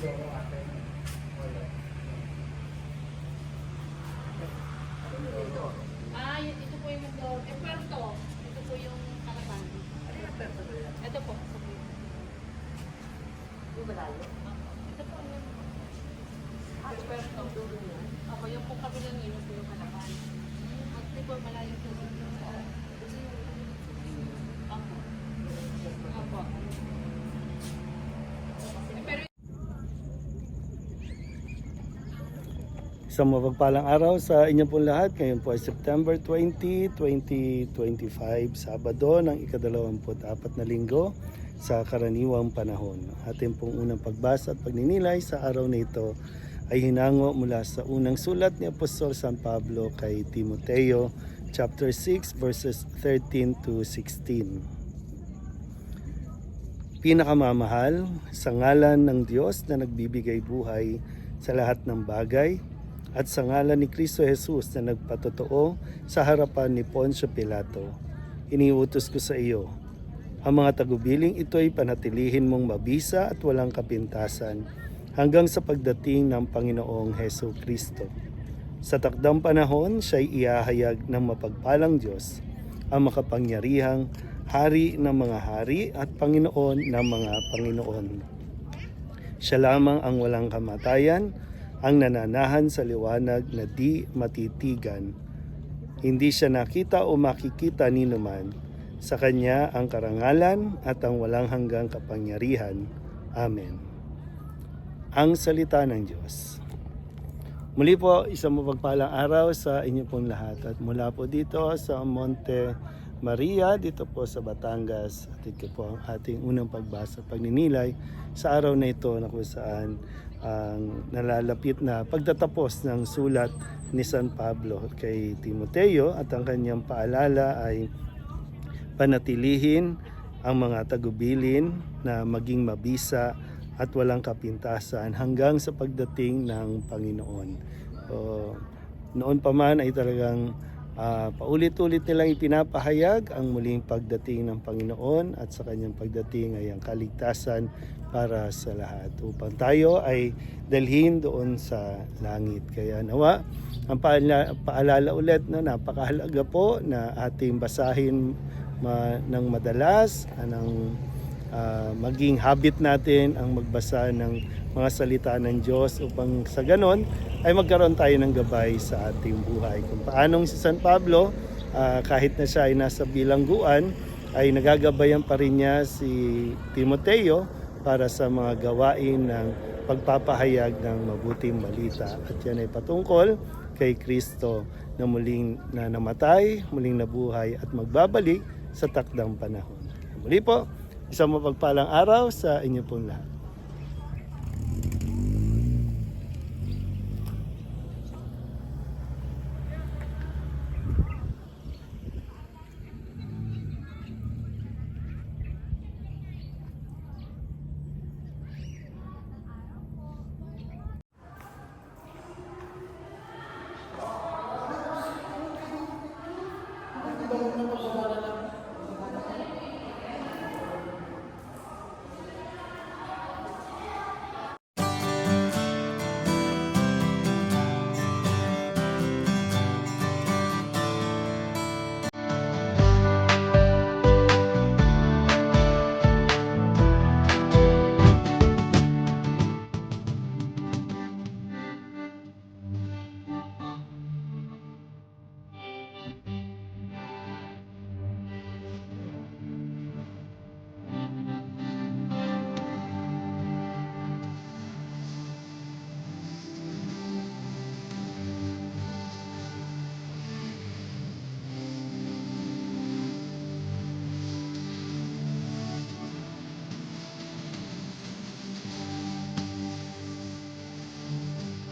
Ah, yun, ito po yung McDonald's. Eh, Puerto. Ito po yung Calapan. Ito po. Dubalalo? Ito po yung Puerto. Ah, Ako, yung po kabila nyo, po yung Calapan. At di po malayo po yung Isang mapagpalang araw sa inyo pong lahat. Ngayon po ay September 20, 2025, Sabado ng ikadalawamput apat na linggo sa karaniwang panahon. Ating pong unang pagbasa at pagninilay sa araw na ito ay hinango mula sa unang sulat ni Apostol San Pablo kay Timoteo, chapter 6, verses 13 to 16 pinakamamahal sa ngalan ng Diyos na nagbibigay buhay sa lahat ng bagay at sa ngalan ni Kristo Jesus na nagpatotoo sa harapan ni Poncio Pilato. Iniutos ko sa iyo, ang mga tagubiling ito ay panatilihin mong mabisa at walang kapintasan hanggang sa pagdating ng Panginoong Heso Kristo. Sa takdang panahon, siya'y iahayag ng mapagpalang Diyos, ang makapangyarihang Hari ng mga hari at Panginoon ng mga Panginoon. Siya lamang ang walang kamatayan, ang nananahan sa liwanag na di matitigan. Hindi siya nakita o makikita ni naman. Sa Kanya ang karangalan at ang walang hanggang kapangyarihan. Amen. Ang salita ng Diyos. Muli po, isang mapagpalang araw sa inyo pong lahat. At mula po dito sa Monte Maria, dito po sa Batangas. At ito po ang ating unang pagbasa, pagninilay sa araw na ito na kung saan ang nalalapit na pagtatapos ng sulat ni San Pablo kay Timoteo at ang kanyang paalala ay panatilihin ang mga tagubilin na maging mabisa at walang kapintasan hanggang sa pagdating ng Panginoon. So, noon pa man ay talagang ah, paulit-ulit nilang ipinapahayag ang muling pagdating ng Panginoon at sa kanyang pagdating ay ang kaligtasan para sa lahat upang tayo ay dalhin doon sa langit. Kaya nawa, ang paala, paalala ulit, no, napakahalaga po na ating basahin ma, ng madalas, anang ah, maging habit natin ang magbasa ng mga salita ng Diyos upang sa ganon ay magkaroon tayo ng gabay sa ating buhay. Kung paanong si San Pablo, ah, kahit na siya ay nasa bilangguan, ay nagagabayan pa rin niya si Timoteo para sa mga gawain ng pagpapahayag ng mabuting balita. At yan ay patungkol kay Kristo na muling na namatay, muling nabuhay at magbabalik sa takdang panahon. Muli po, isang mapagpalang araw sa inyo pong lahat. Ako